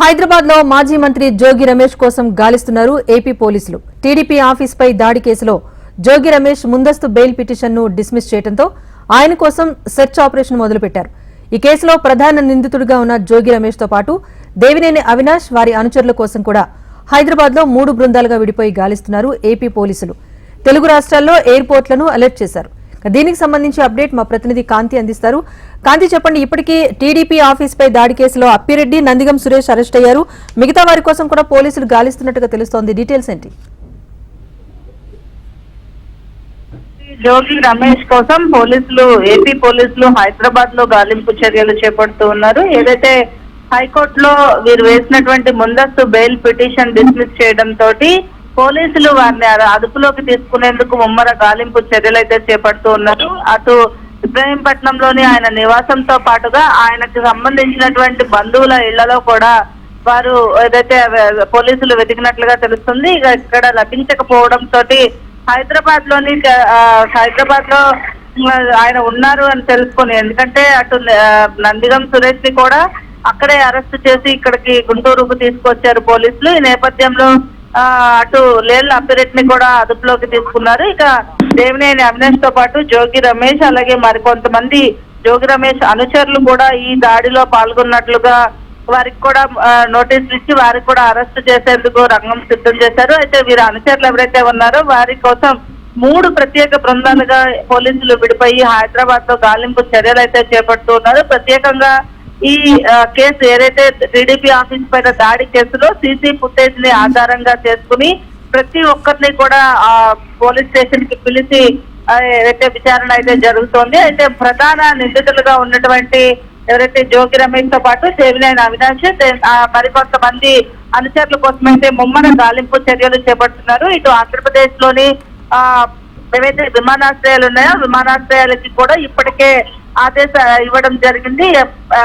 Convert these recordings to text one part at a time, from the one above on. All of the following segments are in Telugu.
హైదరాబాద్లో మాజీ మంత్రి జోగి రమేష్ కోసం గాలిస్తున్నారు ఏపీ పోలీసులు. టీడీపీ ఆఫీస్ పై దాడి కేసులో జోగి రమేష్ ముందస్తు బెయిల్ పిటిషన్ను డిస్మిస్ చేయడంతో ఆయన కోసం సెర్చ్ ఆపరేషన్ మొదలుపెట్టారు. ఈ కేసులో ప్రధాన నిందితుడిగా ఉన్న జోగి రమేష్తో పాటు దేవినేని అవినాష్ వారి అనుచరుల కోసం కూడా హైదరాబాద్లో మూడు బృందాలుగా విడిపోయి గాలిస్తున్నారు ఏపీ పోలీసులు. తెలుగు రాష్ట్రాల్లో ఎయిర్పోర్ట్లను అలర్ట్ చేశారు. దీనికి సంబంధించి అప్డేట్ మా ప్రతినిధి కాంతి అందిస్తారు. కాంతి చెప్పండి ఇప్పటికీ టీడీపీ ఆఫీస్ పై దాడి కేసులో అప్పిరెడ్డి నందిగం సురేష్ అరెస్ట్ అయ్యారు. మిగతా వారి కోసం కూడా పోలీసులు గాలిస్తున్నట్టుగా తెలుస్తోంది. డీటెయిల్స్ ఏంటి? జోగి రమేష్ కోసం పోలీసులు ఏపీ పోలీసులు హైదరాబాద్లో గాలింపు చర్యలు చేపడుతూ ఉన్నారు. ఏదైతే హైకోర్టులో వీరు వేసినటువంటి ముందస్తు బెయిల్ పిటిషన్ డిస్మిస్ చేయడం తోటి పోలీసులు వారిని అదుపులోకి తీసుకునేందుకు ముమ్మర గాలింపు చర్యలు అయితే చేపడుతూ ఉన్నారు. అటు ఇబ్రహీంపట్నంలోని ఆయన నివాసంతో పాటుగా ఆయనకు సంబంధించినటువంటి బంధువుల ఇళ్ళలో కూడా వారు ఏదైతే పోలీసులు వెతికినట్లుగా తెలుస్తుంది ఇక ఇక్కడ లభించకపోవడం తోటి హైదరాబాద్లోని హైదరాబాద్లో ఆయన ఉన్నారు అని తెలుసుకొని ఎందుకంటే అటు నందిగం సురేష్ని కూడా అక్కడే అరెస్ట్ చేసి ఇక్కడికి గుంటూరుకు తీసుకొచ్చారు పోలీసులు. ఈ నేపథ్యంలో అటు లేళ్ళ అప్పిరెడ్డిని కూడా అదుపులోకి తీసుకున్నారు. ఇక దేవినేని అవినేష్తో పాటు జోగి రమేష్ అలాగే మరికొంతమంది జోగి రమేష్ అనుచరులు కూడా ఈ దాడిలో పాల్గొన్నట్లుగా వారికి కూడా నోటీసులు ఇచ్చి వారికి కూడా అరెస్ట్ చేసేందుకు రంగం సిద్ధం చేశారు. అయితే వీరి అనుచరులు ఎవరైతే ఉన్నారో వారి కోసం మూడు ప్రత్యేక బృందాలుగా పోలీసులు విడిపోయి హైదరాబాద్లో గాలింపు చర్యలు అయితే చేపడుతూ ఉన్నారు. ప్రత్యేకంగా ఈ కేసు ఏదైతే టీడీపీ ఆఫీస్ పైన దాడి కేసులో సీసీ ఫుటేజ్ని ఆధారంగా చేసుకుని ప్రతి ఒక్కరిని కూడా ఆ పోలీస్ స్టేషన్కి పిలిచి ఏదైతే విచారణ అయితే జరుగుతోంది అయితే ప్రధాన నిందితులుగా ఉన్నటువంటి ఎవరైతే జోగి రమేష్తో పాటు దేవినేని అవినాష్ మరి ఆ, మరికొంతమంది అనుచరుల కోసం అయితే ముమ్మర గాలింపు చర్యలు చేపడుతున్నారు. ఇటు ఆంధ్రప్రదేశ్లోని ఆ ఏవైతే విమానాశ్రయాలు ఉన్నాయో విమానాశ్రయాలకి కూడా ఇప్పటికే ఆదేశ ఇవ్వడం జరిగింది.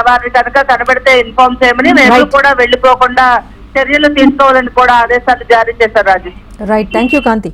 వారిని కనుక కనబడితే ఇన్ఫార్మ్ చేయమని మేము. కూడా వెళ్ళిపోకుండా చర్యలు తీసుకోవాలని కూడా ఆదేశాలు జారీ చేశారు Raju right thank you Kanthi